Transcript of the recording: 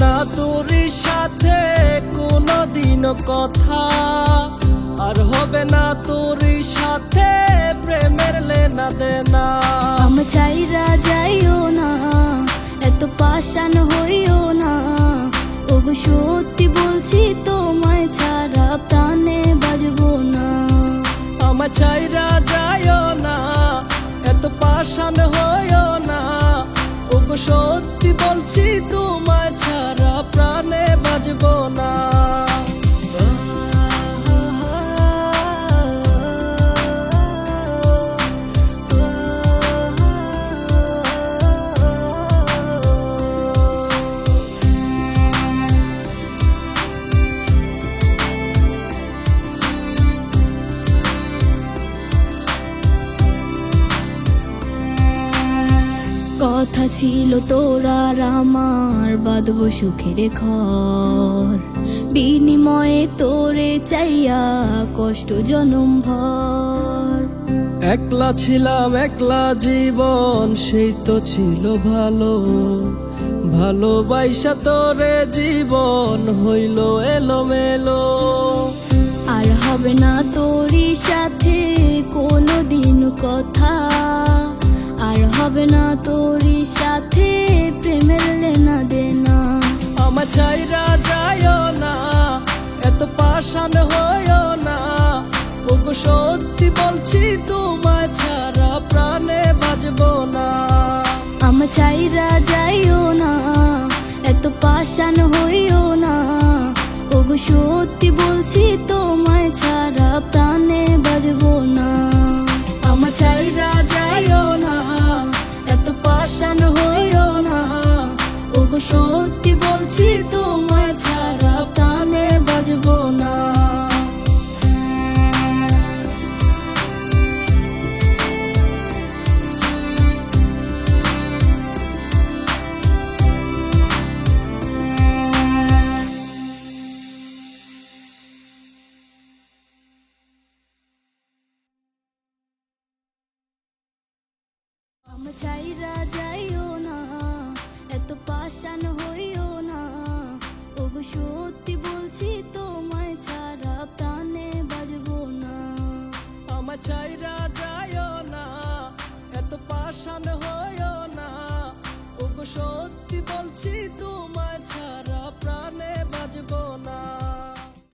না তোর সাথে কোনো দিন কথা। আর হবে না তোর সাথে প্রেমের লেনা দেনা। আমি চাইরা যাইও না এত পাশান হইও না। ওগো সত্যি বলছি তোমায় ছাড়া প্রাণে বাজবো না। আমার চাইরা সত্যি বলছি তোমায় ছাড়া প্রাণে বাজব না। কথা ছিল তোরা আমার বাঁধব সুখের ঘর। বিনিময়ে তোরে চাইয়া কষ্ট জনম ভর। একলা ছিলাম একলা জীবন সেই তো ছিল ভালো। ভালোবাসা তোরে জীবন হইল এলোমেলো। আর হবে না তোরই সাথে কোনো দিন কথা। আর হবে না তোরই সাথে প্রেমের লেনা দেনা। আমার চাইরা যায়ও না এত পাশান হইও না। ওগো সত্যি বলছি তোমায় ছাড়া প্রাণে বাজবো না। আমার চাইরা যাইও না এত পাশান হইও না। ওগো সত্যি বলছি তোমায় ছাড়া প্রাণে বাজবো না। আমার চাইরা যাইও চাইরা যাইও না এত হইও না সত্যি বলছি তোমায় বাজবো না। চাইরা যাইও না এত হইও না সত্যি বলছি তো